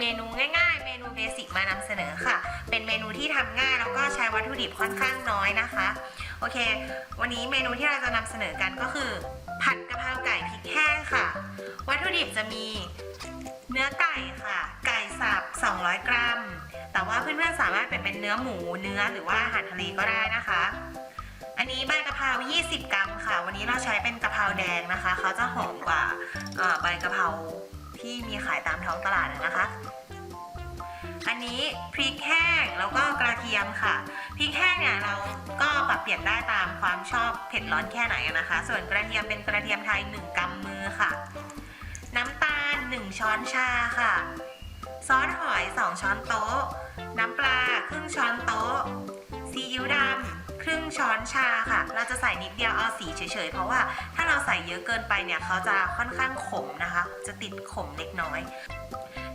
เมนูง่ายๆ เมนูเบสิกมานำเสนอค่ะ เป็นเมนูที่ทำง่ายแล้วก็ใช้วัตถุดิบค่อนข้างน้อยนะคะ โอเค วันนี้เมนูที่เราจะนำเสนอกันก็คือ ผัดกะเพราไก่พริกแห้งค่ะ วัตถุดิบจะมีเนื้อไก่ค่ะ ไก่สับ 200 กรัม แต่ว่าเพื่อนๆสามารถเปลี่ยนเป็นเนื้อหมูเนื้อหรือว่าอาหารทะเลก็ได้นะคะ อันนี้ใบกะเพรา 20 กรัมค่ะ วันนี้เราใช้เป็นกะเพราแดงนะคะ เขาจะหอมกว่าใบกะเพรา ที่มีขายตามท้องตลาดนะคะ อันนี้พริกแห้งแล้วก็กระเทียมค่ะ พริกแห้งเนี่ยเราก็ปรับเปลี่ยนได้ตามความชอบเผ็ดร้อนแค่ไหนนะคะ ส่วนกระเทียมเป็นกระเทียมไทย 1กำมือค่ะ น้ำตาล 1 ช้อนชาค่ะ ซอสหอย 2 ช้อนโต๊ะ น้ำปลาครึ่งช้อนโต๊ะ ซีอิ๊วดำครึ่งช้อนชาค่ะ เราจะใส่นิดเดียวเอาสีเฉยๆ เพราะว่าถ้า เราใส่เยอะเกินไปเนี่ยเขาจะค่อนข้างขมนะคะ จะติดขมเล็กน้อย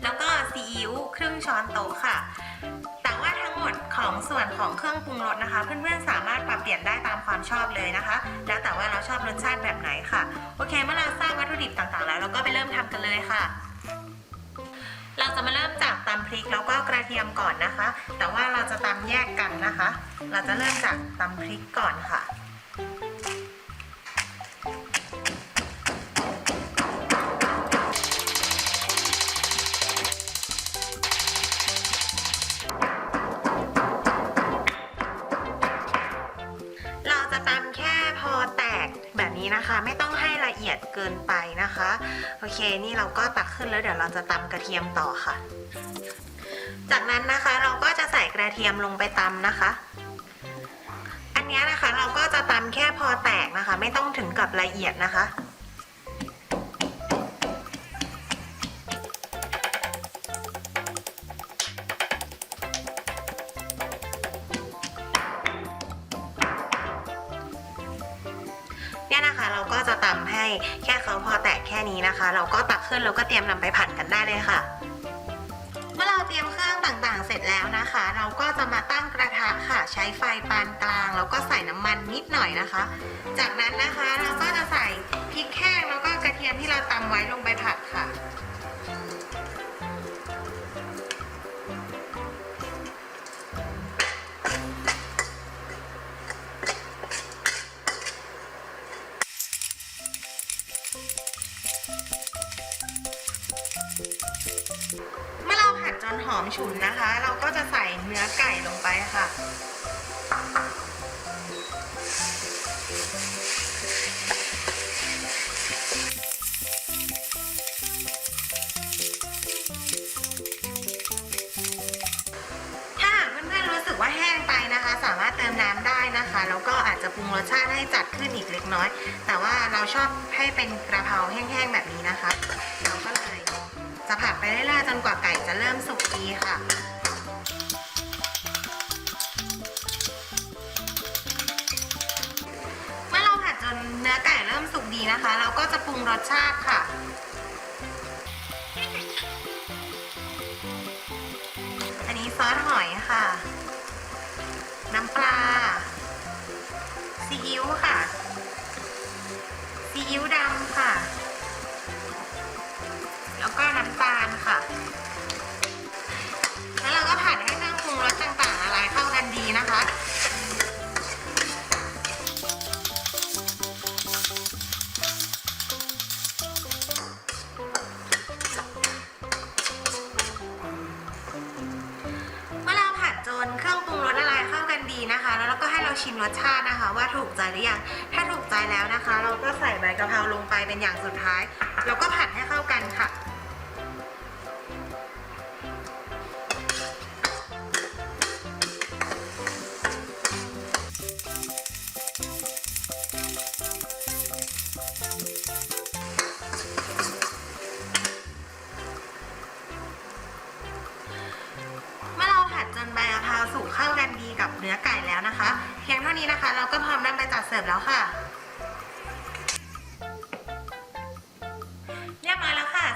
แล้วก็ซีอิ๊วครึ่งช้อนโต๊ะค่ะ แต่ว่าทั้งหมดของส่วนของเครื่องปรุงรสนะคะ เพื่อนๆสามารถปรับเปลี่ยนได้ตามความชอบเลยนะคะ แล้วแต่ว่าเราชอบรสชาติแบบไหนค่ะ โอเค เมื่อเราทราบวัตถุดิบต่างๆ แล้วเราก็ไปเริ่มทำกันเลยค่ะเราจะมาเริ่มจากตำพริกแล้วก็กระเทียมก่อนนะคะ แต่ว่าเราจะตำแยกกันนะคะ เราจะเริ่มจากตำพริกก่อนค่ะ ตำแค่พอแตกแบบนี้นะคะ ไม่ต้องให้ละเอียดเกินไปนะคะ โอเคนี่เราก็ตักขึ้นแล้วเดี๋ยวเราจะตำกระเทียมต่อค่ะ จากนั้นนะคะเราก็จะใส่กระเทียมลงไปตำนะคะ อันนี้นะคะเราก็จะตำแค่พอแตกนะคะ ไม่ต้องถึงกับละเอียดนะคะ เนี่ยนะคะเราก็จะตำให้แค่เขาพอแตกแค่นี้นะคะ เราก็ตักขึ้นแล้วก็เตรียมนำไปผัดกันได้เลยค่ะ เมื่อเราเตรียมเครื่องต่างๆ เสร็จแล้วนะคะ เราก็จะมาตั้งกระทะค่ะใช้ไฟปานกลาง แล้วก็ใส่น้ำมันนิดหน่อยนะคะ จากนั้นนะคะเราก็จะใส่พริกแห้งแล้วก็กระเทียมที่เราตำไว้ลงไปผัดค่ะ เมื่อเราผัดจนหอมฉุนนะคะ เราก็จะใส่เนื้อไก่ลงไปค่ะถ้าเพื่อนๆรู้สึกว่าแห้งไปนะคะ สามารถเติมน้ำได้นะคะ แล้วก็อาจจะปรุงรสชาติให้จัดขึ้นอีกเล็กน้อย แต่ว่าเราชอบให้เป็นกระเพราแห้งๆแบบนี้นะคะ เราก็เลย จะผัดไปเรื่อยๆจนกว่าไก่จะเริ่มสุกดีค่ะเมื่อเราผัดจนเนื้อไก่เริ่มสุกดีนะคะ เราก็จะปรุงรสชาติค่ะ อันนี้ซอสหอยค่ะ น้ำปลาซีอิ๊วค่ะซีอิ๊วดำค่ะ ก็น้ำตาลค่ะ แล้วเราก็ผัดให้เครื่องปรุงรสต่างๆละลายเข้ากันดีนะคะเมื่อเราผัดจนเครื่องปรุงรสละลายเข้ากันดีนะคะแล้วเราก็ให้เราชิมรสชาตินะคะ ว่าถูกใจหรือยัง ถ้าถูกใจแล้วนะคะ เราก็ใส่ใบกะเพราลงไปเป็นอย่างสุดท้าย แล้วก็ผัดให้เข้ากันค่ะ สุกเข้ากันดีกับเนื้อไก่แล้วนะคะ เพียงเท่านี้นะคะ เราก็พร้อมนำไปจัดเสิร์ฟแล้วค่ะ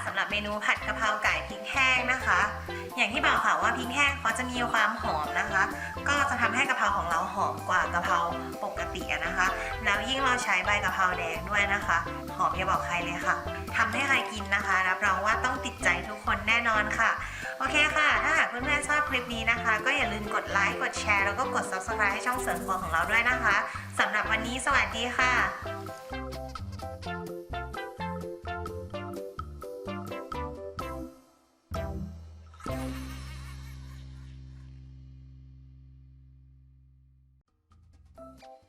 สำหรับเมนูผัดกะเพราไก่พริกแห้งนะคะ อย่างที่บอกค่ะว่าพริกแห้งเขาจะมีความหอมนะคะ ก็จะทำให้กะเพราของเราหอมกว่ากะเพราปกตินะคะ แล้วยิ่งเราใช้ใบกะเพราแดงด้วยนะคะ หอมอย่าบอกใครเลยค่ะทำให้ใครกินนะคะรับรองว่าต้องติดใจทุกคนแน่นอนค่ะ โอเคค่ะ ถ้าหากเพื่อนๆชอบคลิปนี้นะคะ ก็อย่าลืมกดไลค์กดแชร์แล้วก็กด subscribe ให้ช่องเสริมครัวของเราด้วยนะคะสำหรับวันนี้สวัสดีค่ะ Bye.